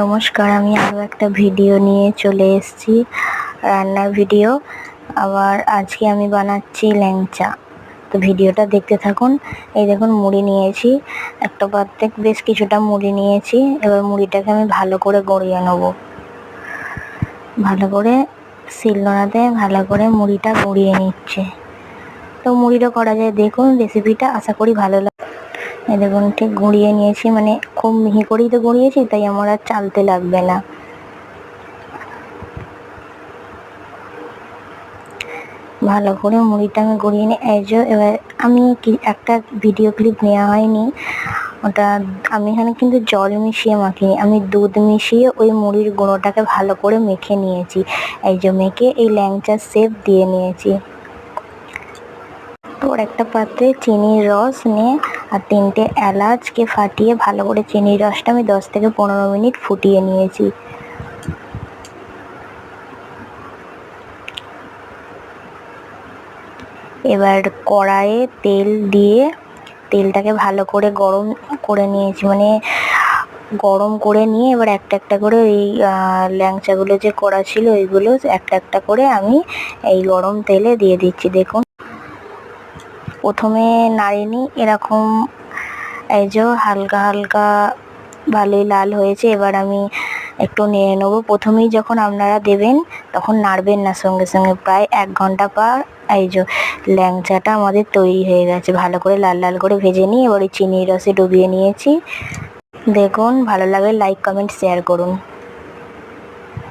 নমস্কার, আমি আরও একটা ভিডিও নিয়ে চলে এসেছি, রান্নার ভিডিও। আবার আজকে আমি বানাচ্ছি ল্যাংচা। তো ভিডিওটা দেখতে থাকুন। এই দেখুন, মুড়ি নিয়েছি। একটা পাত্রে বেশ কিছুটা মুড়ি নিয়েছি। এবার মুড়িটাকে আমি ভালো করে গড়িয়ে নেব। ভালো করে শিলনোড়াতে ভালো করে মুড়িটা গড়িয়ে নিচ্ছে। তো মুড়িটা করা যায়, দেখুন রেসিপিটা। আশা করি ভালো লাগে এই দেখুন, ঠিক গুঁড়িয়ে নিয়েছি মানে খুব মিহি করেই তো গুঁড়িয়েছি, তাই আমার আর চালতে লাগবে না। ভালো করে মুড়িটা আমি গড়িয়ে নিই। যে, এবার আমি একটা ভিডিও ক্লিপ নেওয়া হয়নি। ওটা আমি এখানে কিন্তু জল মিশিয়ে মাখিনি। আমি দুধ মিশিয়ে ওই মুড়ির গুঁড়োটাকে ভালো করে মেখে নিয়েছি। এই যে, মেখে এই ল্যাংচার শেপ দিয়ে নিয়েছি। তো একটা পাত্রে চিনির রস নিয়ে আর তিনটে এলাচকে ফাটিয়ে ভালো করে চিনির রসটা আমি দশ থেকে পনেরো মিনিট ফুটিয়ে নিয়েছি। এবার কড়াইয়ে তেল দিয়ে তেলটাকে ভালো করে গরম করে নিয়েছি। মানে গরম করে নিয়ে এবার একটা একটা করে এই ল্যাংচাগুলো যে করা ছিল ওইগুলো একটা একটা করে আমি এই গরম তেলে দিয়ে দিচ্ছি। দেখুন। প্রথমে নাড়িনি, এরকম এই যে হালকা হালকা ভালোই লাল হয়েছে, এবার আমি একটু নিয়ে নেব। প্রথমেই যখন আপনারা দেবেন, তখন নাড়বেন না, সঙ্গে সঙ্গে প্রায় এক ঘণ্টা পর এই যে ল্যাংচাটা আমাদের তৈরি হয়ে গেছে। ভালো করে লাল লাল করে ভেজে নিয়ে, এবারে চিনির রসে ডুবিয়ে নিয়েছি। দেখুন, ভালো লাগলে লাইক কমেন্ট শেয়ার করুন।